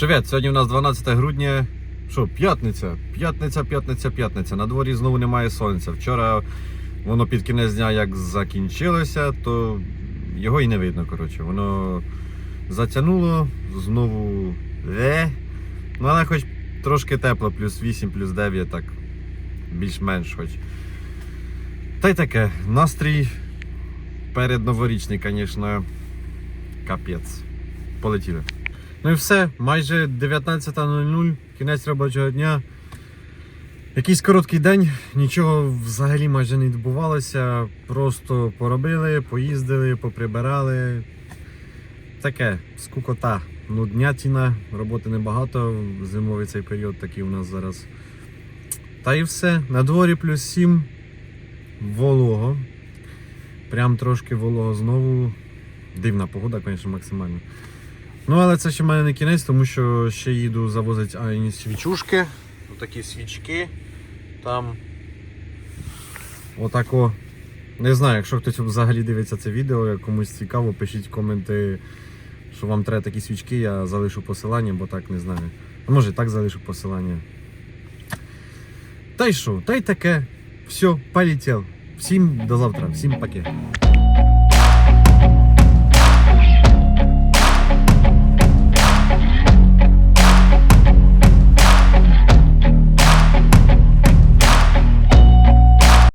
Привіт, сьогодні у нас 12 грудня. Що, п'ятниця? П'ятниця, п'ятниця, п'ятниця. На дворі знову немає сонця. Вчора воно під кінець дня як закінчилося, то його і не видно. Коротше. Воно затягнуло, знову е. Ну, але хоч трошки тепло, плюс 8, плюс 9, так більш-менш хоч. Та й таке, настрій перед новорічний, звісно, капець. Полетіли. Ну і все, майже 19.00, кінець робочого дня. Якийсь короткий день, нічого взагалі майже не відбувалося. Просто поробили, поїздили, поприбирали. Таке, скукота, нуднятіна, роботи небагато, зимовий цей період такий у нас зараз. Та і все. На дворі плюс 7, волого. Прям трошки волого знову. Дивна погода, звісно, максимально. Ну, але це ще в мене не кінець, тому що ще їду завозити Айні свічушки. Отакі свічки. Там. Отако. Не знаю, якщо хтось взагалі дивиться це відео, комусь цікаво, пишіть коменти, що вам треба такі свічки, я залишу посилання, бо так не знаю. А може і так залишу посилання. Та й що, та й таке. Все, полетів. Всім до завтра, всім паке.